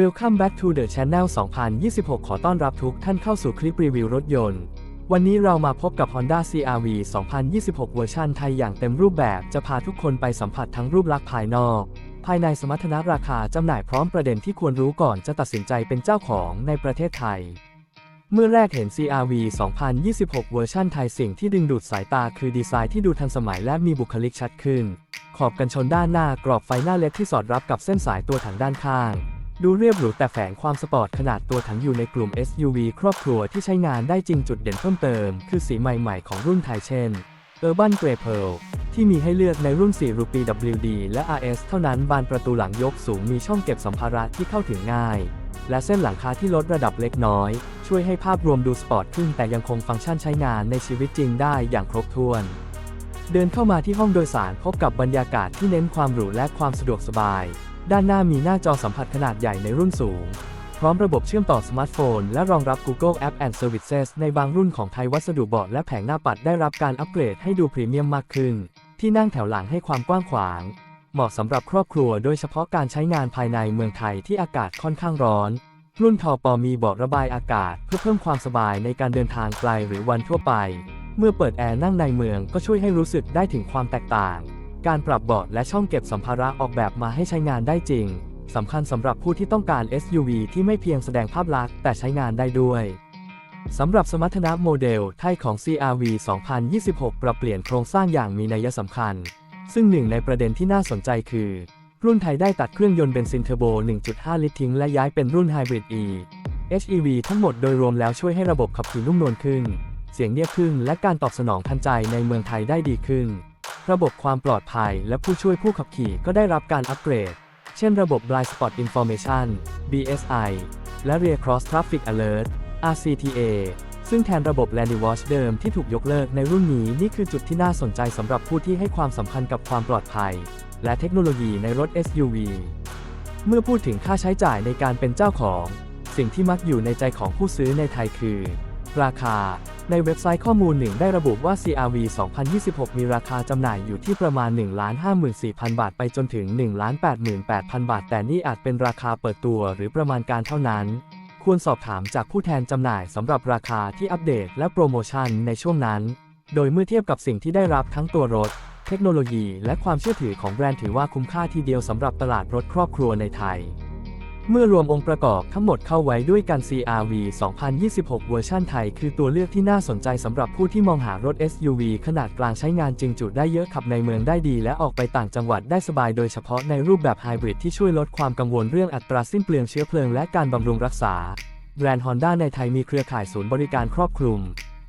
Welcome back to the channel 2026 ขอต้อนรับทุกท่านเข้าสู่คลิปรีวิวรถยนต์ วันนี้เรามาพบกับ Honda CRV 2026 เวอร์ชันไทยอย่างเต็มรูปแบบ จะพาทุกคนไปสัมผัสทั้งรูปลักษณ์ภายนอก ภายในสมรรถนะราคาจำหน่ายพร้อมประเด็นที่ควรรู้ก่อนจะตัดสินใจเป็นเจ้าของในประเทศไทย เมื่อแรกเห็น CRV 2026 เวอร์ชันไทยสิ่งที่ดึงดูดสายตาคือดีไซน์ที่ดูทันสมัยและมีบุคลิกชัดขึ้น ขอบกันชนด้านหน้า กรอบไฟหน้าเล็กที่สอดรับกับเส้นสายตัวถังด้านข้าง ดูเรียบหรูแต่แฝงความสปอร์ตขนาดตัวถังอยู่ในกลุ่ม SUV ครอบครัวที่ใช้งานได้จริงจุดเด่นเพิ่มเติม คือสีใหม่ๆของรุ่นไทยเช่น Urban Grey Pearl ที่มีให้เลือกในรุ่น 4 รูปี WD และ RS เท่านั้นบานประตูหลังยกสูงมีช่องเก็บสัมภาระที่เข้าถึงง่าย และเส้นหลังคาที่ลดระดับเล็กน้อย ช่วยให้ภาพรวมดูสปอร์ตขึ้นแต่ยังคงฟังก์ชันใช้งานในชีวิตจริงได้อย่างครบถ้วน เดินเข้ามาที่ห้องโดยสารพบกับบรรยากาศที่เน้นความหรูและความสะดวกสบาย ด้านหน้ามีหน้าจอสัมผัสขนาดใหญ่ในรุ่นสูง พร้อมระบบเชื่อมต่อสมาร์ทโฟน และรองรับ Google App and Services ในบางรุ่นของไทยวัสดุเบาะและแผงหน้าปัดได้รับการอัปเกรดให้ดูพรีเมียมมากขึ้น ที่นั่งแถวหลังให้ความกว้างขวาง เหมาะสำหรับครอบครัวโดยเฉพาะการใช้งานภายในเมืองไทยที่อากาศค่อนข้างร้อนรุ่นทอปอมีเบาะระบายอากาศเพื่อเพิ่มความสบายในการเดินทางไกลหรือวันทั่วไป เมื่อเปิดแอร์นั่งในเมืองก็ช่วยให้รู้สึกได้ถึงความแตกต่าง การปรับเบาะและช่องเก็บสัมภาระออกแบบมาให้ใช้งานได้จริง สำคัญสำหรับผู้ที่ต้องการ SUV ที่ไม่เพียงแสดงภาพลักษณ์แต่ใช้งานได้ด้วยสำหรับสมรรถนะโมเดลไทยของ CRV 2026 ปรับเปลี่ยนโครงสร้างอย่างมีนัยสำคัญ ซึ่งหนึ่งในประเด็นที่น่าสนใจคือ รุ่นไทยได้ตัดเครื่องยนต์เบนซินเทอร์โบ 1.5 ลิตรทิ้งและย้ายเป็นรุ่นไฮบริด E HEV ทั้งหมดโดยรวมแล้วช่วยให้ระบบขับขี่นุ่มนวลขึ้น เสียงเงียบขึ้นและการตอบสนองทันใจในเมืองไทยได้ดีขึ้น ระบบความปลอดภัยและผู้ช่วยผู้ขับขี่ก็ได้รับการอัปเกรด เช่นระบบ Blind Spot Information BSI และ Rear Cross Traffic Alert RCTA ซึ่งแทนระบบ Landy Watch เดิมที่ถูกยกเลิกในรุ่นนี้นี่คือจุดที่น่าสนใจสำหรับผู้ที่ให้ความสำคัญกับความปลอดภัย และเทคโนโลยีในรถ SUV เมื่อพูดถึงค่าใช้จ่ายในการเป็นเจ้าของ สิ่งที่มักอยู่ในใจของผู้ซื้อในไทยคือ ราคา ในเว็บไซต์ข้อมูลหนึ่งได้ระบุว่า CRV 2026 มีราคาจำหน่ายอยู่ที่ประมาณ 1,54,000 บาทไปจนถึง 1,88,000 บาท แต่นี่อาจเป็นราคาเปิดตัวหรือประมาณการเท่านั้น ควรสอบถามจากผู้แทนจำหน่ายสำหรับราคาที่อัปเดตและโปรโมชั่นในช่วงนั้น โดยเมื่อเทียบกับสิ่งที่ได้รับทั้งตัวรถ เทคโนโลยี และความเชื่อถือของแบรนด์ถือว่าคุ้มค่าทีเดียวสำหรับตลาดรถครอบครัวในไทย เมื่อรวมองค์ประกอบทั้งหมดเข้าไว้ด้วยกัน CRV 2026 เวอร์ชันไทย คือตัวเลือกที่น่าสนใจสำหรับผู้ที่มองหารถ SUV ขนาดกลางใช้งานจริงจุดได้เยอะขับในเมืองได้ดี และออกไปต่างจังหวัดได้สบายโดยเฉพาะในรูปแบบไฮบริดที่ช่วยลดความกังวลเรื่องอัตราสิ้นเปลืองเชื้อเพลิงและการบำรุงรักษา แบรนด์ Honda ในไทยมีเครือข่ายศูนย์บริการครอบคลุม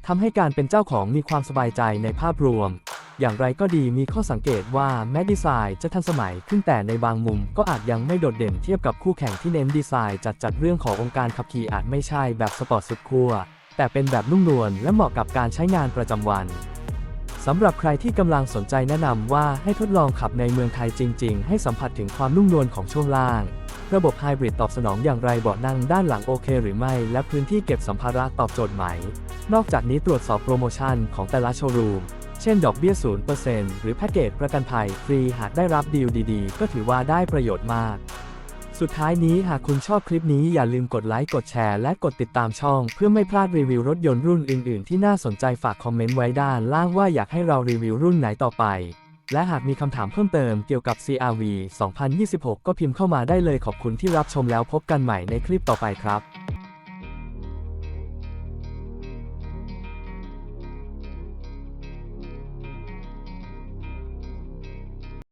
ทำให้การเป็นเจ้าของมีความสบายใจในภาพรวม อย่างไรก็ดีมีข้อสังเกตว่าแม้ดีไซน์จะทันสมัยขึ้นแต่ในบางมุมก็อาจยังไม่โดดเด่นเทียบกับคู่แข่งที่เน้นดีไซน์จัดจัดเรื่องขององค์การขับขี่อาจไม่ใช่แบบสปอร์ตสุดขั้วแต่เป็นแบบนุ่มนวลและเหมาะกับการใช้งานประจำวันสำหรับใครที่กำลังสนใจแนะนำว่าให้ทดลองขับในเมืองไทยจริง ๆ ให้สัมผัสถึงความนุ่มนวลของช่วงล่าง ระบบไฮบริดตอบสนองอย่างไรเบาะนั่งด้านหลังโอเคหรือไม่ และพื้นที่เก็บสัมภาระตอบโจทย์ไหม นอกจากนี้ตรวจสอบโปรโมชั่นของแต่ละโชว์รูม เช่นดอกเบี้ย 0%หรือแพ็กเกจประกันภัยฟรีหากได้รับดีลดีๆ ก็ถือว่าได้ประโยชน์มาก สุดท้ายนี้หากคุณชอบคลิปนี้อย่าลืมกดไลค์ กดแชร์ และกดติดตามช่อง เพื่อไม่พลาดรีวิวรถยนต์รุ่นอื่นๆ ที่น่าสนใจฝากคอมเมนต์ไว้ด้านล่างว่าอยากให้เรารีวิวรุ่นไหนต่อไป และหากมีคำถามเพิ่มเติมเกี่ยวกับ CRV 2026 ก็พิมพ์เข้ามาได้เลยขอบคุณที่รับชมแล้วพบกันใหม่ในคลิปต่อไปครับ